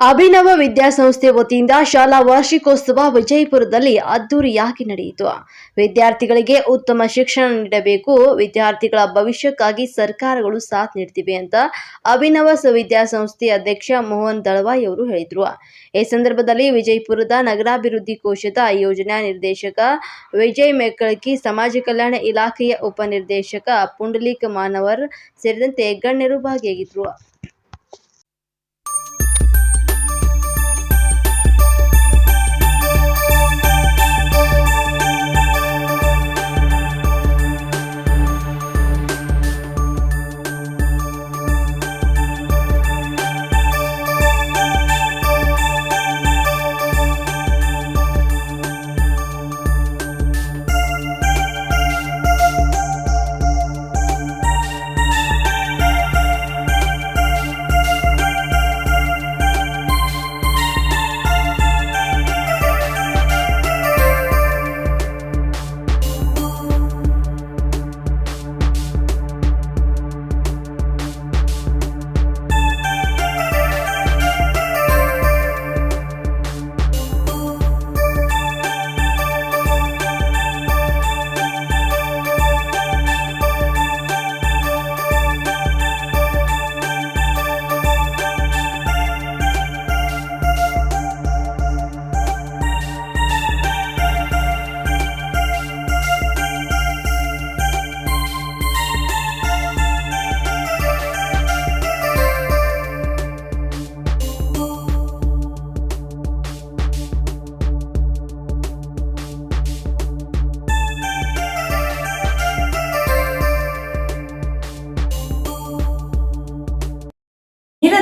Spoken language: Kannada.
ಅಭಿನವ ವಿದ್ಯಾಸಂಸ್ಥೆ ವತಿಯಿಂದ ಶಾಲಾ ವಾರ್ಷಿಕೋತ್ಸವ ವಿಜಯಪುರದಲ್ಲಿ ಅದ್ದೂರಿಯಾಗಿ ನಡೆಯಿತು. ವಿದ್ಯಾರ್ಥಿಗಳಿಗೆ ಉತ್ತಮ ಶಿಕ್ಷಣ ನೀಡಬೇಕು, ವಿದ್ಯಾರ್ಥಿಗಳ ಭವಿಷ್ಯಕ್ಕಾಗಿ ಸರ್ಕಾರಗಳು ಸಾಥ್ ನೀಡ್ತಿವೆ ಅಂತ ಅಭಿನವ ವಿದ್ಯಾಸಂಸ್ಥೆ ಅಧ್ಯಕ್ಷ ಮೋಹನ್ ದಳವಾಯಿ ಅವರು ಹೇಳಿದರು. ಈ ಸಂದರ್ಭದಲ್ಲಿ ವಿಜಯಪುರದ ನಗರಾಭಿವೃದ್ಧಿ ಕೋಶದ ಯೋಜನಾ ನಿರ್ದೇಶಕ ವಿಜಯ್ ಮೆಕ್ಕಳಕಿ ಸಮಾಜ ಕಲ್ಯಾಣ ಇಲಾಖೆಯ ಉಪನಿರ್ದೇಶಕ ಪುಂಡಲೀಕ ಮಾನವರ್ ಸೇರಿದಂತೆ ಗಣ್ಯರು ಭಾಗಿಯಾಗಿದ್ದರು